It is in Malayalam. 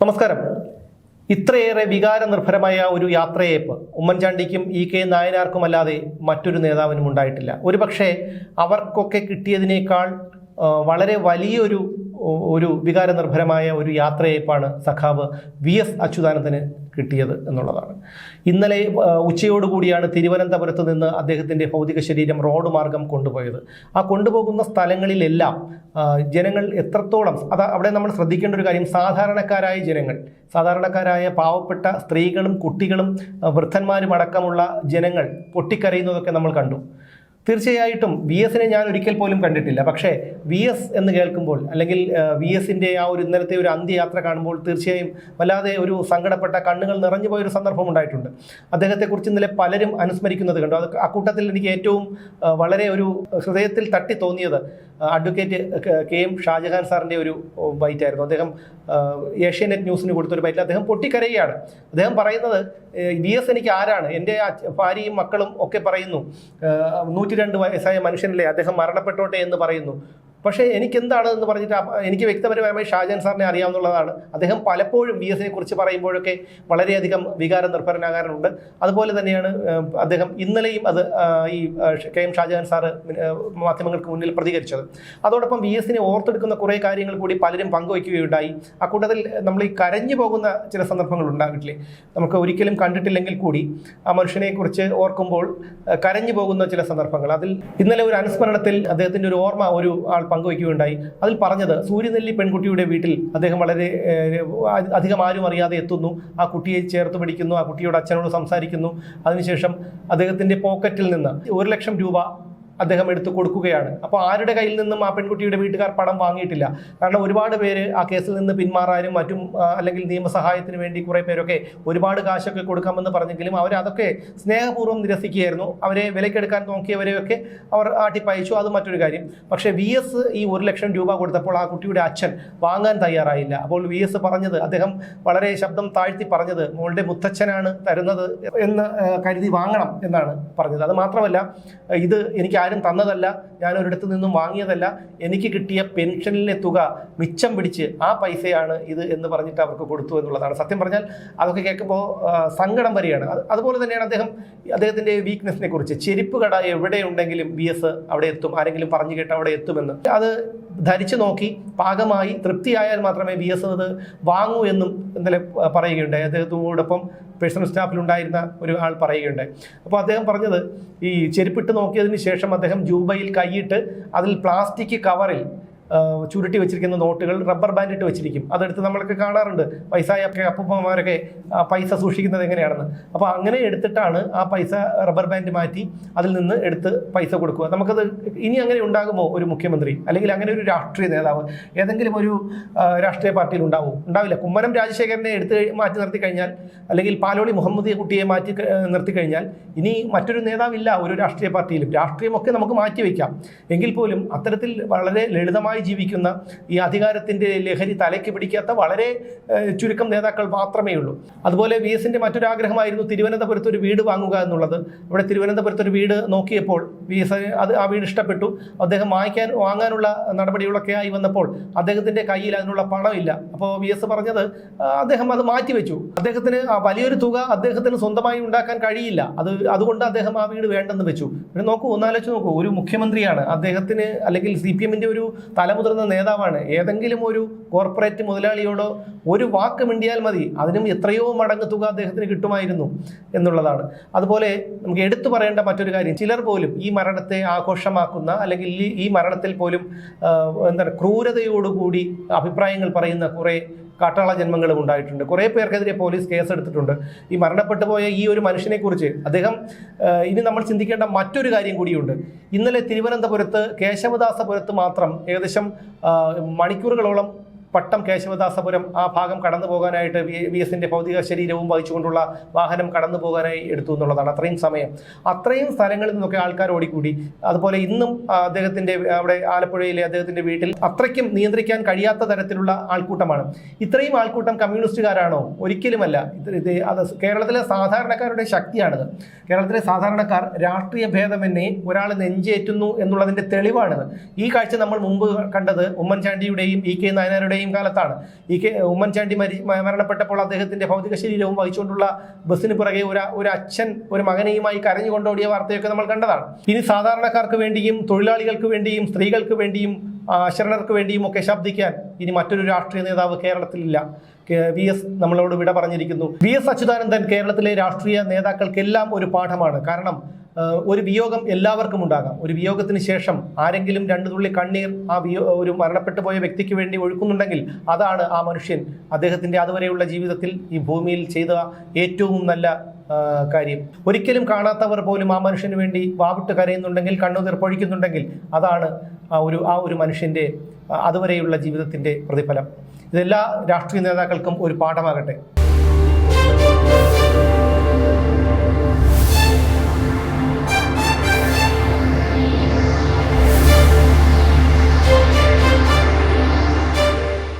നമസ്കാരം. ഇത്രയേറെ വികാര നിർഭരമായ ഒരു യാത്രയേപ്പ് ഉമ്മൻചാണ്ടിക്കും ഇ കെ നായനാർക്കുമല്ലാതെ മറ്റൊരു നേതാവിനും ഉണ്ടായിട്ടില്ല ഒരുപക്ഷെ അവർക്കൊക്കെ കിട്ടിയതിനേക്കാൾ വളരെ വലിയൊരു ഒരു വികാരനിർഭരമായ ഒരു യാത്രയേപ്പാണ് സഖാവ് വി എസ് അച്യുതാനന്ദന് കിട്ടിയത് എന്നുള്ളതാണ്. ഇന്നലെ ഉച്ചയോടുകൂടിയാണ് തിരുവനന്തപുരത്ത് നിന്ന് അദ്ദേഹത്തിന്റെ ഭൗതിക ശരീരം റോഡ് മാർഗം കൊണ്ടുപോയത്. ആ കൊണ്ടുപോകുന്ന സ്ഥലങ്ങളിലെല്ലാം ജനങ്ങൾ എത്രത്തോളം അത് അവിടെ നമ്മൾ ശ്രദ്ധിക്കേണ്ട ഒരു കാര്യം സാധാരണക്കാരായ ജനങ്ങൾ സാധാരണക്കാരായ പാവപ്പെട്ട സ്ത്രീകളും കുട്ടികളും വൃദ്ധന്മാരും അടക്കമുള്ള ജനങ്ങൾ പൊട്ടിക്കരയുന്നതൊക്കെ നമ്മൾ കണ്ടു. തീർച്ചയായിട്ടും വി എസിനെ ഞാൻ ഒരിക്കൽ പോലും കണ്ടിട്ടില്ല. പക്ഷേ വി എസ് എന്ന് കേൾക്കുമ്പോൾ അല്ലെങ്കിൽ വി എസിന്റെ ആ ഒരു ഇന്നലത്തെ ഒരു അന്ത്യയാത്ര കാണുമ്പോൾ തീർച്ചയായും വല്ലാതെ ഒരു സങ്കടപ്പെട്ട കണ്ണുകൾ നിറഞ്ഞു പോയൊരു സന്ദർഭം ഉണ്ടായിട്ടുണ്ട്. അദ്ദേഹത്തെക്കുറിച്ച് ഇന്നലെ പലരും അനുസ്മരിക്കുന്നത് കണ്ടു. അത് അക്കൂട്ടത്തിൽ എനിക്ക് ഏറ്റവും വളരെ ഒരു ഹൃദയത്തിൽ തട്ടി തോന്നിയത് അഡ്വക്കേറ്റ് കെ എം ഷാജഹാൻ സാറിന്റെ ഒരു ബൈറ്റായിരുന്നു. അദ്ദേഹം ഏഷ്യാനെറ്റ് ന്യൂസിന് കൊടുത്തൊരു ബൈറ്റിൽ അദ്ദേഹം പൊട്ടിക്കരയുകയാണ്. അദ്ദേഹം പറയുന്നത് വി എസ് എനിക്ക് ആരാണ് എന്റെ ഭാര്യയും മക്കളും ഒക്കെ പറയുന്നു നൂറ്റി രണ്ട് വയസ്സായ മനുഷ്യനല്ലേ അദ്ദേഹം മരണപ്പെട്ടോട്ടെ എന്ന് പറയുന്നു. പക്ഷേ എനിക്ക് എന്താണ് എന്ന് പറഞ്ഞിട്ട് എനിക്ക് വ്യക്തിപരമായി ഷാജൻ സാറിനെ അറിയാവുന്നതാണ് അദ്ദേഹം പലപ്പോഴും വി എസിനെ കുറിച്ച് പറയുമ്പോഴൊക്കെ വളരെയധികം വികാര നിർഭരനാകാറുണ്ട്. അതുപോലെ തന്നെയാണ് അദ്ദേഹം ഇന്നലെയും അത് ഈ കെ എം ഷാജഹാൻ സാറ് മാധ്യമങ്ങൾക്ക് മുന്നിൽ പ്രതികരിച്ചത്. അതോടൊപ്പം വി എസിനെ ഓർത്തെടുക്കുന്ന കുറേ കാര്യങ്ങൾ കൂടി പലരും പങ്കുവയ്ക്കുകയുണ്ടായി. അക്കൂട്ടത്തിൽ നമ്മൾ ഈ കരഞ്ഞു പോകുന്ന ചില സന്ദർഭങ്ങൾ ഉണ്ടാകില്ലേ നമുക്ക് ഒരിക്കലും കണ്ടിട്ടില്ലെങ്കിൽ കൂടി ആ മനുഷ്യനെ കുറിച്ച് ഓർക്കുമ്പോൾ കരഞ്ഞു പോകുന്ന ചില സന്ദർഭങ്ങൾ. അതിൽ ഇന്നലെ ഒരു അനുസ്മരണത്തിൽ അദ്ദേഹത്തിന്റെ ഒരു ഓർമ്മ ഒരു ആൾ പങ്കുവയ്ക്കുകയുണ്ടായി. അതിൽ പറഞ്ഞത് സൂര്യനെല്ലി പെൺകുട്ടിയുടെ വീട്ടിൽ അദ്ദേഹം വളരെ അധികം ആരും അറിയാതെ എത്തുന്നു. ആ കുട്ടിയെ ചേർത്ത് പിടിക്കുന്നു ആ കുട്ടിയോട് അച്ഛനോട് സംസാരിക്കുന്നു. അതിനുശേഷം അദ്ദേഹത്തിന്റെ പോക്കറ്റിൽ നിന്ന് ഒരു ലക്ഷം രൂപ അദ്ദേഹം എടുത്തു കൊടുക്കുകയാണ്. അപ്പോൾ ആരുടെ കയ്യിൽ നിന്നും ആ പെൺകുട്ടിയുടെ വീട്ടുകാർ പണം വാങ്ങിയിട്ടില്ല? കാരണം ഒരുപാട് പേര് ആ കേസിൽ നിന്ന് പിന്മാറാനും മറ്റും അല്ലെങ്കിൽ നിയമസഹായത്തിന് വേണ്ടി കുറേ പേരൊക്കെ ഒരുപാട് കാശൊക്കെ കൊടുക്കാമെന്ന് പറഞ്ഞെങ്കിലും അവർ അതൊക്കെ സ്നേഹപൂർവം നിരസിക്കുകയായിരുന്നു. അവരെ വിലക്കെടുക്കാൻ നോക്കിയവരെയൊക്കെ അവർ ആട്ടിപ്പയച്ചു അത് മറ്റൊരു കാര്യം. പക്ഷേ വി എസ് ഈ ഒരു ലക്ഷം രൂപ കൊടുത്തപ്പോൾ ആ കുട്ടിയുടെ അച്ഛൻ വാങ്ങാൻ തയ്യാറായില്ല. അപ്പോൾ വി എസ് പറഞ്ഞത് അദ്ദേഹം വളരെ ശബ്ദം താഴ്ത്തി പറഞ്ഞത് മോളുടെ മുത്തച്ഛനാണ് തരുന്നത് എന്ന് കരുതി വാങ്ങണം എന്നാണ് പറഞ്ഞത്. അത് മാത്രമല്ല ഇത് എനിക്ക് ആരും തന്നതല്ല ഞാൻ ഒരിടത്തു നിന്നും വാങ്ങിയതല്ല. എനിക്ക് കിട്ടിയ പെൻഷനിലെ തുക മിച്ചം പിടിച്ച് ആ പൈസയാണ് ഇത് എന്ന് പറഞ്ഞിട്ട് അവർക്ക് കൊടുത്തു എന്നുള്ളതാണ്. സത്യം പറഞ്ഞാൽ അതൊക്കെ കേൾക്കുമ്പോൾ സങ്കടം വരികയാണ്. അതുപോലെ തന്നെയാണ് അദ്ദേഹം അദ്ദേഹത്തിന്റെ വീക്ക്നെസ്സിനെ കുറിച്ച്. ചെരുപ്പ് കട എവിടെയുണ്ടെങ്കിലും ബി എസ് അവിടെ എത്തും. ആരെങ്കിലും പറഞ്ഞു കേട്ട് അവിടെ എത്തുമെന്ന്. അത് ധരിച്ചു നോക്കി പാകമായി തൃപ്തിയായാൽ മാത്രമേ ബി എസ് അത് വാങ്ങൂ എന്നും ഇന്നലെ പറയുകയുണ്ടായി. അദ്ദേഹത്തോടൊപ്പം പേഴ്സണൽ സ്റ്റാഫിലുണ്ടായിരുന്ന ഒരു ആൾ പറയുകയുണ്ടായി. അപ്പോൾ അദ്ദേഹം പറഞ്ഞത് ഈ ചെരുപ്പിട്ട് നോക്കിയതിന് ശേഷം അദ്ദേഹം ജൂബയിൽ കൈയിട്ട് അതിൽ പ്ലാസ്റ്റിക് കവറിൽ ചുരുട്ടി വെച്ചിരിക്കുന്ന നോട്ടുകൾ റബ്ബർ ബാൻഡ് ഇട്ട് വെച്ചിരിക്കും. അതെടുത്ത് നമ്മളൊക്കെ കാണാറുണ്ട്. പൈസയൊക്കെ അപ്പൂപ്പന്മാരൊക്കെ പൈസ സൂക്ഷിക്കുന്നത് എങ്ങനെയാണെന്ന്. അപ്പോൾ അങ്ങനെ എടുത്തിട്ടാണ് ആ പൈസ റബ്ബർ ബാൻഡ് മാറ്റി അതിൽ നിന്ന് എടുത്ത് പൈസ കൊടുക്കുക. നമുക്കത് ഇനി അങ്ങനെ ഉണ്ടാകുമോ ഒരു മുഖ്യമന്ത്രി? അല്ലെങ്കിൽ അങ്ങനെ ഒരു രാഷ്ട്രീയ നേതാവ്? ഏതെങ്കിലും ഒരു രാഷ്ട്രീയ പാർട്ടിയിൽ ഉണ്ടാവും? ഉണ്ടാവില്ല. കുമ്മനം രാജശേഖരനെ എടുത്ത് മാറ്റി നിർത്തി കഴിഞ്ഞാൽ അല്ലെങ്കിൽ പാലോളി മുഹമ്മദ് കുട്ടിയെ മാറ്റി നിർത്തി കഴിഞ്ഞാൽ ഇനി മറ്റൊരു നേതാവില്ല ഒരു രാഷ്ട്രീയ പാർട്ടിയിലും. രാഷ്ട്രീയമൊക്കെ നമുക്ക് മാറ്റി വയ്ക്കാം എങ്കിൽ പോലും അത്തരത്തിൽ വളരെ ലളിതമായി ജീവിക്കുന്ന ഈ അധികാരത്തിന്റെ ലഹരി തലയ്ക്ക് പിടിക്കാത്ത വളരെ ചുരുക്കം നേതാക്കൾ മാത്രമേ ഉള്ളൂ. അതുപോലെ വി എസിന്റെ മറ്റൊരു ആഗ്രഹമായിരുന്നു തിരുവനന്തപുരത്ത് ഒരു വീട് വാങ്ങുക എന്നുള്ളത്. ഇവിടെ തിരുവനന്തപുരത്ത് ഒരു വീട് നോക്കിയപ്പോൾ വി എസ് അത് ആ വീട് ഇഷ്ടപ്പെട്ടു. അദ്ദേഹം വാങ്ങിക്കാൻ വാങ്ങാനുള്ള നടപടികളൊക്കെ ആയി വന്നപ്പോൾ അദ്ദേഹത്തിന്റെ കയ്യിൽ അതിനുള്ള പണമില്ല. അപ്പോൾ വി എസ് പറഞ്ഞത് അദ്ദേഹം അത് മാറ്റിവെച്ചു. അദ്ദേഹത്തിന് ആ വലിയൊരു തുക അദ്ദേഹത്തിന് സ്വന്തമായി ഉണ്ടാക്കാൻ കഴിയില്ല. അത് അതുകൊണ്ട് അദ്ദേഹം ആ വീട് വേണ്ടെന്ന് വെച്ചു. പിന്നെ നോക്കൂ ഒന്നാലോചിച്ച് നോക്കൂ. ഒരു മുഖ്യമന്ത്രിയാണ്. അദ്ദേഹത്തിന് അല്ലെങ്കിൽ സി പി എമ്മിന്റെ ഒരു തലമുതിർന്ന നേതാവാണ്. ഏതെങ്കിലും ഒരു കോർപ്പറേറ്റ് മുതലാളിയോടോ ഒരു വാക്ക് മിണ്ടിയാൽ മതി. അതിനും എത്രയോ മടങ്ങ് തുക അദ്ദേഹത്തിന് കിട്ടുമായിരുന്നു എന്നുള്ളതാണ്. അതുപോലെ നമുക്ക് എടുത്തു പറയേണ്ട മറ്റൊരു കാര്യം. ചിലർ പോലും ഈ മരണത്തെ ആഘോഷമാക്കുന്ന അല്ലെങ്കിൽ ഈ- മരണത്തിൽ പോലും എന്താണ് ക്രൂരതയോടുകൂടി അഭിപ്രായങ്ങൾ പറയുന്ന കുറേ കാട്ടാള ജന്മങ്ങളും ഉണ്ടായിട്ടുണ്ട്. കുറേ പേർക്കെതിരെ പോലീസ് കേസ് എടുത്തിട്ടുണ്ട് ഈ മരണപ്പെട്ടു പോയ ഈ ഒരു മനുഷ്യനെക്കുറിച്ച് അദ്ദേഹം ഇനി നമ്മൾ ചിന്തിക്കേണ്ട മറ്റൊരു കാര്യം കൂടിയുണ്ട്. ഇന്നലെ തിരുവനന്തപുരത്ത് കേശവദാസപുരത്ത് മാത്രം ഏകദേശം മണിക്കൂറുകളോളം പട്ടം കേശവദാസപുരം ആ ഭാഗം കടന്നു പോകാനായിട്ട് വി വി എസിന്റെ ഭൗതിക ശരീരവും വഹിച്ചുകൊണ്ടുള്ള വാഹനം കടന്നു പോകാനായി എടുത്തു എന്നുള്ളതാണ് അത്രയും സമയം. അത്രയും സ്ഥലങ്ങളിൽ നിന്നൊക്കെ ആൾക്കാർ ഓടിക്കൂടി. അതുപോലെ ഇന്നും അദ്ദേഹത്തിന്റെ അവിടെ ആലപ്പുഴയിലെ അദ്ദേഹത്തിന്റെ വീട്ടിൽ അത്രയ്ക്കും നിയന്ത്രിക്കാൻ കഴിയാത്ത തരത്തിലുള്ള ആൾക്കൂട്ടമാണ്. ഇത്രയും ആൾക്കൂട്ടം കമ്മ്യൂണിസ്റ്റുകാരാണോ? ഒരിക്കലുമല്ല. ഇത് അത് കേരളത്തിലെ സാധാരണക്കാരുടെ ശക്തിയാണിത്. കേരളത്തിലെ സാധാരണക്കാർ രാഷ്ട്രീയ ഭേദമെന്നെ ഒരാൾ നെഞ്ചേറ്റുന്നു എന്നുള്ളതിന്റെ തെളിവാണിത്. ഈ കാഴ്ച നമ്മൾ മുമ്പ് കണ്ടത് ഉമ്മൻചാണ്ടിയുടെയും ഇ കെ നായനാരുടെയും ഇബ്രാഹിം കാലത്താണ്. ഈ ഉമ്മൻചാണ്ടി മരി മരണപ്പെട്ടപ്പോൾ അദ്ദേഹത്തിന്റെ ഭൗതിക ശരീരവും വഹിച്ചുകൊണ്ടുള്ള ബസ്സിന് പുറകെ ഒരു ഒരു അച്ഛൻ ഒരു മകനെയുമായി കരഞ്ഞുകൊണ്ടോടിയ വാർത്തയൊക്കെ നമ്മൾ കണ്ടതാണ്. ഇനി സാധാരണക്കാർക്ക് വേണ്ടിയും തൊഴിലാളികൾക്ക് വേണ്ടിയും സ്ത്രീകൾക്ക് വേണ്ടിയും ആ, അശരണർക്ക് വേണ്ടിയും ഒക്കെ ശബ്ദിക്കാൻ ഇനി മറ്റൊരു രാഷ്ട്രീയ നേതാവ് കേരളത്തിലില്ല. വി എസ് നമ്മളോട് വിട പറഞ്ഞിരിക്കുന്നു. വി എസ് അച്യുതാനന്ദൻ കേരളത്തിലെ രാഷ്ട്രീയ നേതാക്കൾക്കെല്ലാം ഒരു പാഠമാണ്. കാരണം ഒരു വിയോഗം എല്ലാവർക്കും ഉണ്ടാകാം. ഒരു വിയോഗത്തിന് ശേഷം ആരെങ്കിലും രണ്ടു തുള്ളി കണ്ണീർ ആ വിയോ ഒരു മരണപ്പെട്ടു പോയ വ്യക്തിക്ക് വേണ്ടി ഒഴുക്കുന്നുണ്ടെങ്കിൽ അതാണ് ആ മനുഷ്യൻ. അദ്ദേഹത്തിന്റെ അതുവരെയുള്ള ജീവിതത്തിൽ ഈ ഭൂമിയിൽ ചെയ്ത ഏറ്റവും നല്ല കാര്യം. ഒരിക്കലും കാണാത്തവർ പോലും ആ മനുഷ്യന് വേണ്ടി വാവിട്ട് കരയുന്നുണ്ടെങ്കിൽ കണ്ണുനീർ പൊഴിക്കുന്നുണ്ടെങ്കിൽ അതാണ് ഒരു ആ ഒരു മനുഷ്യന്റെ അതുവരെയുള്ള ജീവിതത്തിന്റെ പ്രതിഫലം. ഇതെല്ലാ രാഷ്ട്രീയ നേതാക്കൾക്കും ഒരു പാഠമാകട്ടെ.